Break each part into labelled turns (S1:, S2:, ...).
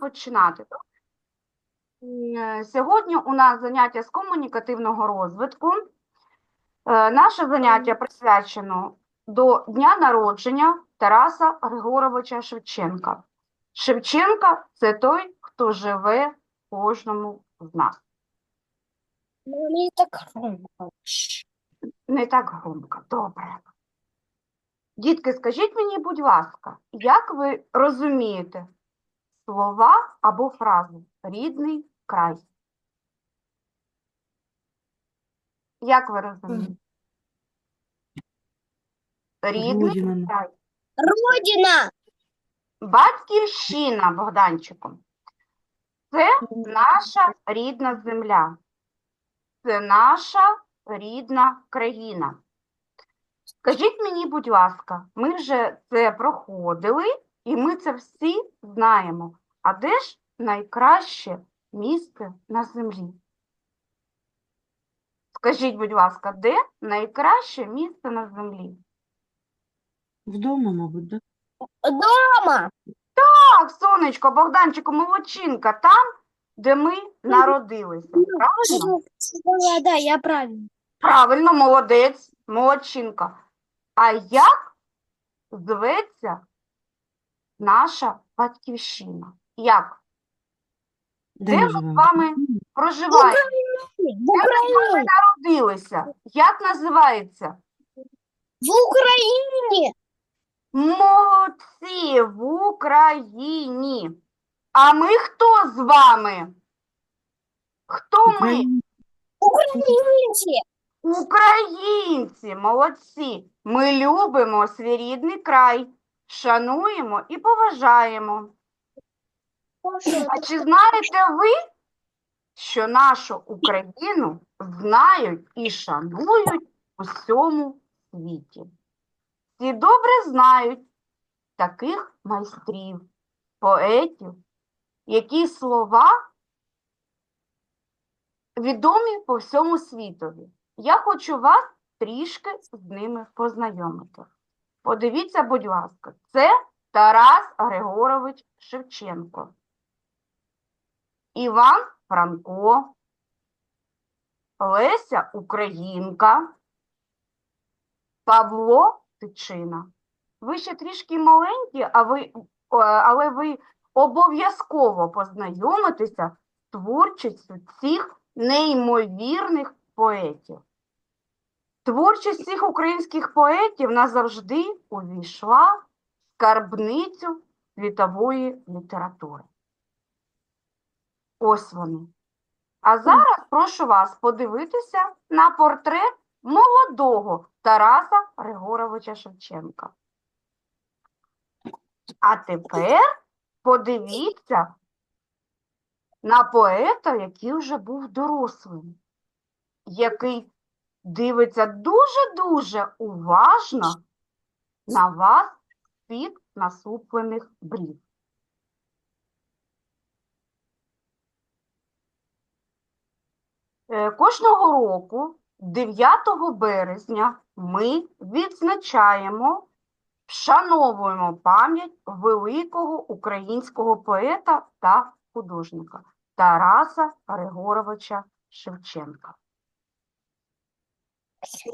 S1: починати. Е, Сьогодні у нас заняття з комунікативного розвитку. Е, Наше заняття присвячено до дня народження Тараса Григоровича Шевченка. Шевченка це той, хто живе кожному з нас.
S2: Ну, не так громко.
S1: Не так громко, добре. Дітки, скажіть мені, будь ласка, як ви розумієте слова або фрази рідний край? Як ви розумієте? Рідний
S3: Родина.
S1: край.
S2: Родина!
S1: Батьківщина, Богданчику. Це наша рідна земля. Це наша рідна країна. Скажіть мені, будь ласка, ми вже це проходили, і ми це всі знаємо. А де ж найкраще місце на землі? Скажіть, будь ласка, де найкраще місце на землі?
S3: Вдома, мабуть, да?
S2: Дома!
S1: Так, сонечко, Богданчику, молодчинка, там, де ми народилися. Правильно?
S2: Да, да, я правильно.
S1: Правильно, молодець, молодчинка. А як зветься наша батьківщина? Як?
S3: Де
S1: Де
S3: ми
S1: ми з вами проживаємо?
S2: В Україні!
S1: Народилися? Як називається?
S2: В Україні!
S1: Молодці в Україні. А ми хто з вами? Хто ми?
S2: Українці!
S1: Українці, молодці. Ми любимо свій рідний край, шануємо і поважаємо. А чи знаєте ви, що нашу Україну знають і шанують у всьому світі? Всі добре знають таких майстрів, поетів, які слова відомі по всьому світові. Я хочу вас трішки з ними познайомити. Подивіться, будь ласка, це Тарас Григорович Шевченко. Іван Франко, Леся Українка, Павло Тичина. Ви ще трішки маленькі, а ви, але ви обов'язково познайомитеся з творчістю цих неймовірних поетів. Творчість цих українських поетів назавжди увійшла в скарбницю світової літератури. Ось вони. А зараз прошу вас подивитися на портрет молодого Тараса Григоровича Шевченка. А тепер подивіться на поета, який вже був дорослим, який дивиться дуже-дуже уважно на вас під насуплених брів. Кожного року, 9 березня, ми відзначаємо, вшановуємо пам'ять великого українського поета та художника Тараса Григоровича Шевченка.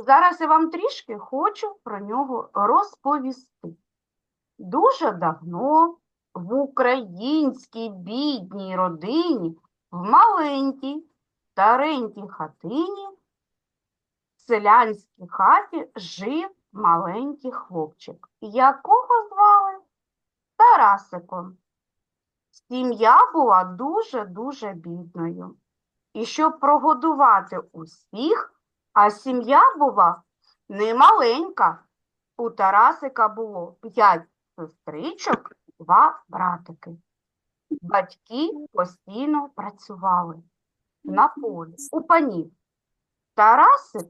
S1: Зараз я вам трішки хочу про нього розповісти. Дуже давно в українській бідній родині, в маленькій, старенькій хатині, в селянській хаті жив маленький хлопчик, якого звали Тарасиком. Сім'я була дуже-дуже бідною. І щоб прогодувати усіх, а сім'я була немаленька. У Тарасика було п'ять сестричок, два братики. Батьки постійно працювали на полі, у панів. Тарасик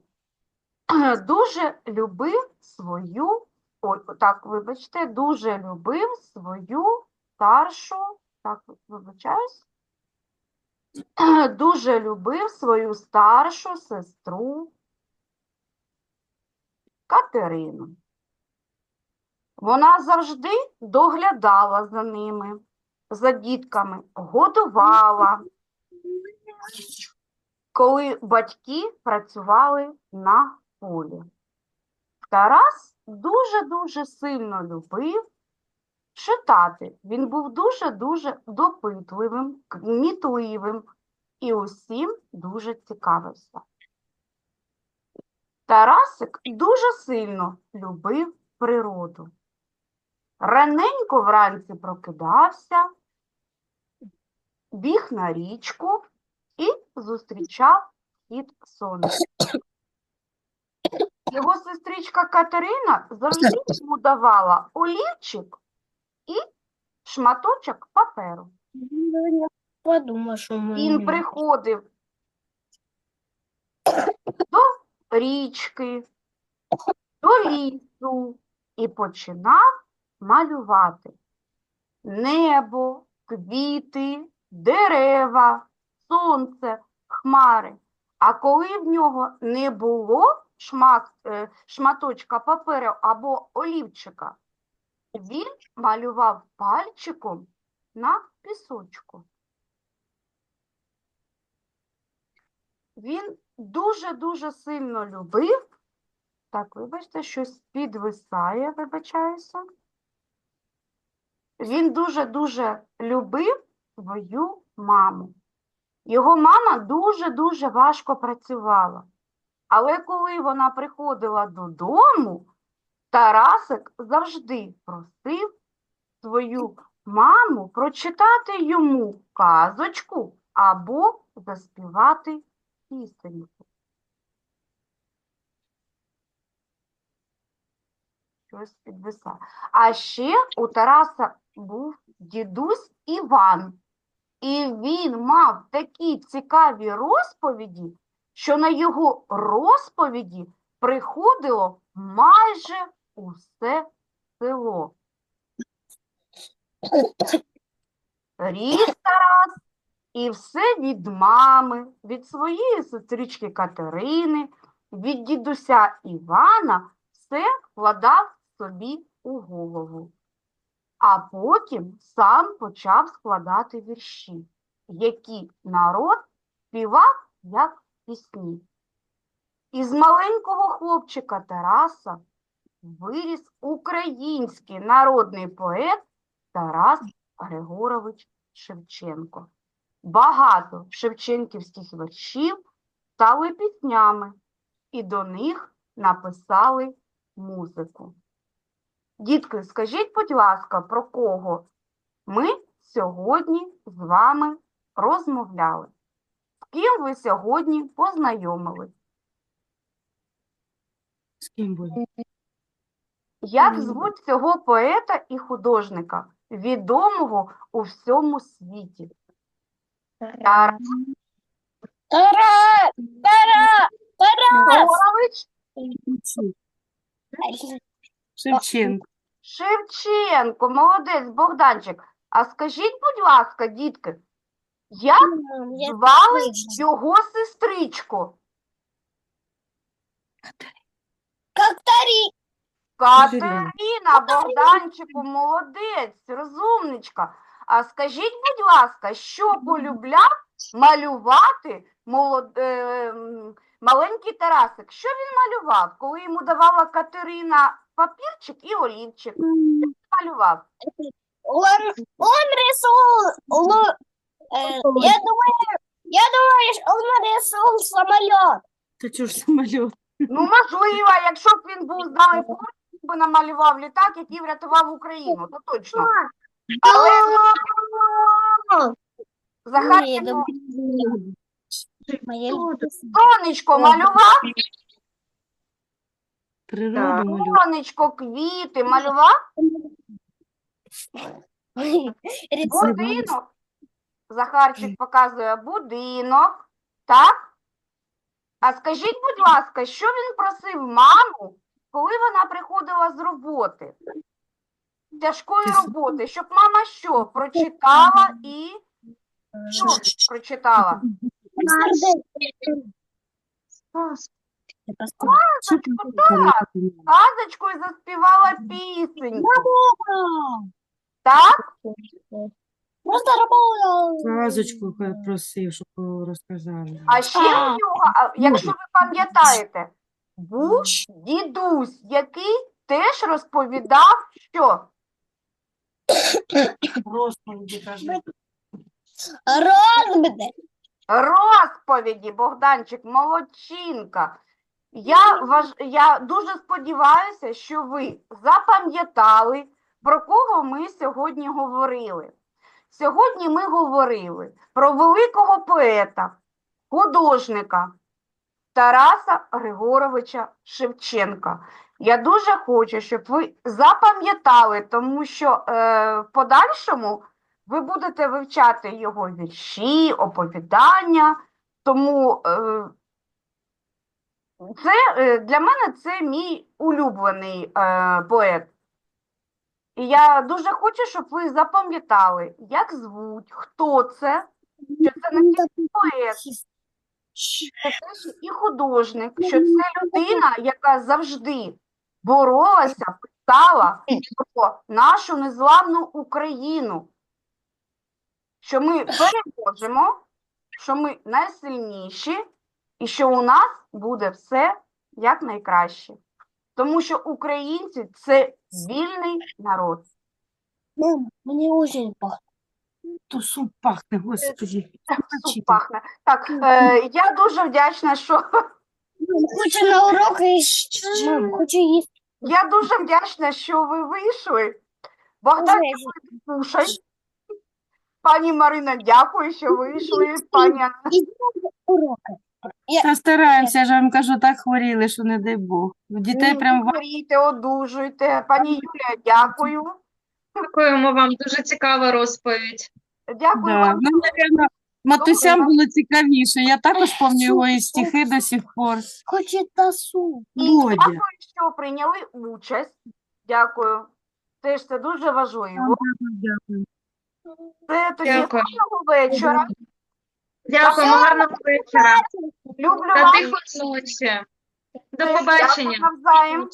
S1: дуже любив свою, ой, так, вибачте, дуже любив свою старшу, так, вибачаюсь, дуже любив свою старшу сестру Катерину. Вона завжди доглядала за ними, за дітками, годувала, коли батьки працювали на полі. Тарас дуже-дуже сильно любив читати. Він був дуже-дуже допитливим, кмітливим і усім дуже цікавився. Тарасик дуже сильно любив природу. Раненько вранці прокидався, біг на річку і зустрічав схід сонця. Його сестричка Катерина завжди йому давала олівчик і шматочок паперу. Він приходив до річки, до лісу і починав малювати небо, квіти, дерева, сонце, хмари. А коли в нього не було шмат, е, шматочка паперу або олівчика, він малював пальчиком на пісочку. Він дуже-дуже сильно любив. Так, вибачте, щось підвисає, вибачаюся. Він дуже-дуже любив свою маму. Його мама дуже-дуже важко працювала. Але коли вона приходила додому, Тарасик завжди просив свою маму прочитати йому казочку або заспівати пісеньку. Щось підвисає. А ще у Тараса був дідусь Іван. І він мав такі цікаві розповіді, що на його розповіді приходило майже усе село. Ріс Тарас і все від мами, від своєї сестрички Катерини, від дідуся Івана все вкладав собі у голову. А потім сам почав складати вірші, які народ співав як пісні. Із маленького хлопчика Тараса виріс український народний поет Тарас Григорович Шевченко. Багато шевченківських віршів стали піснями, і до них написали музику. Дітки, скажіть, будь ласка, про кого ми сьогодні з вами розмовляли? З ким ви сьогодні познайомились?
S3: З ким буде?
S1: Як звуть цього поета і художника, відомого у всьому світі? Тарас
S2: Тара! Тара!
S1: Григорович
S3: Шевченко.
S1: Шевченко, молодець, Богданчик. А скажіть, будь ласка, дітки, як
S2: Я
S1: звали його сестричку?
S2: Как
S3: Катерина.
S1: Катерина, Богданчику, молодець, розумничка. А скажіть, будь ласка, що полюбляв малювати молод... е, м, маленький Тарасик? Що він малював, коли йому давала Катерина папірчик і олівчик? Малював.
S2: Он, он рисовал, э, я думаю, я думаю, что он рисовал самолет.
S3: Та чого ж самоліт?
S1: Ну, можливо, якщо б він був поруч, він би намалював літак, який врятував Україну, то точно. Але
S2: любимая.
S1: сонечко малював,
S3: Природу малює.
S1: сонечко, квіти малював, будинок. Захарчик показує будинок, так? А скажіть, будь ласка, що він просив маму, коли вона приходила з роботи? Тяжкої роботи, щоб мама що, прочитала і що прочитала? Казочку, так, казочку і заспівала пісеньку, так?
S2: Просто работал.
S3: Казочку хай просив, щоб розказали.
S1: А ще у нього, а, якщо ви пам'ятаєте, був дідусь, який теж розповідав, що
S3: Розповіді кажи.
S2: Розбити.
S1: розповіді, Богданчик, молодчинка. Я, важ... я дуже сподіваюся, що ви запам'ятали, про кого ми сьогодні говорили. Сьогодні ми говорили про великого поета, художника Тараса Григоровича Шевченка. Я дуже хочу, щоб ви запам'ятали, тому що е, в подальшому ви будете вивчати його вірші, оповідання. Тому е, це е, для мене це мій улюблений е, поет. І я дуже хочу, щоб ви запам'ятали, як звуть, хто це, що це не тільки поет, це і художник, що це людина, яка завжди боролася, писала про нашу незламну Україну, що ми переможемо, що ми найсильніші і що у нас буде все як найкраще. Тому що українці це вільний народ.
S2: Мам, мне очень плохо.
S3: То суп пахне, господи.
S1: Суп пахне. Так, е, я дуже вдячна, що
S2: Хочу на урок и... Мам, хочу есть.
S1: я дуже вдячна, що ви вийшли. Богдан, Слушай. Пані Марина, дякую, що вийшли. Пані Анна,
S2: Урока.
S3: Та стараємося, я ж вам кажу, так хворіли, що не дай Бог. Дітей
S1: ні,
S3: прям
S1: не хворійте, одужуйте. Пані Юлія, дякую.
S4: Дякуємо вам, дуже цікава розповідь.
S1: Дякую
S3: Да.
S1: вам.
S3: Ну, напевно, матусям
S1: Добре.
S3: було цікавіше. Я також пам'ятаю його і стихи до сих пор.
S2: Хочет тасу.
S1: І
S3: Бодя.
S1: дякую, що прийняли участь. Дякую. Теж це дуже важливо.
S3: Дякую.
S1: Це тоді
S4: Дякую.
S1: гарного вечора.
S4: Дякуємо, гарного вечора
S1: Люблю
S4: та
S1: вас.
S4: тихої ночі. До побачення.
S1: Дякую навзаєм.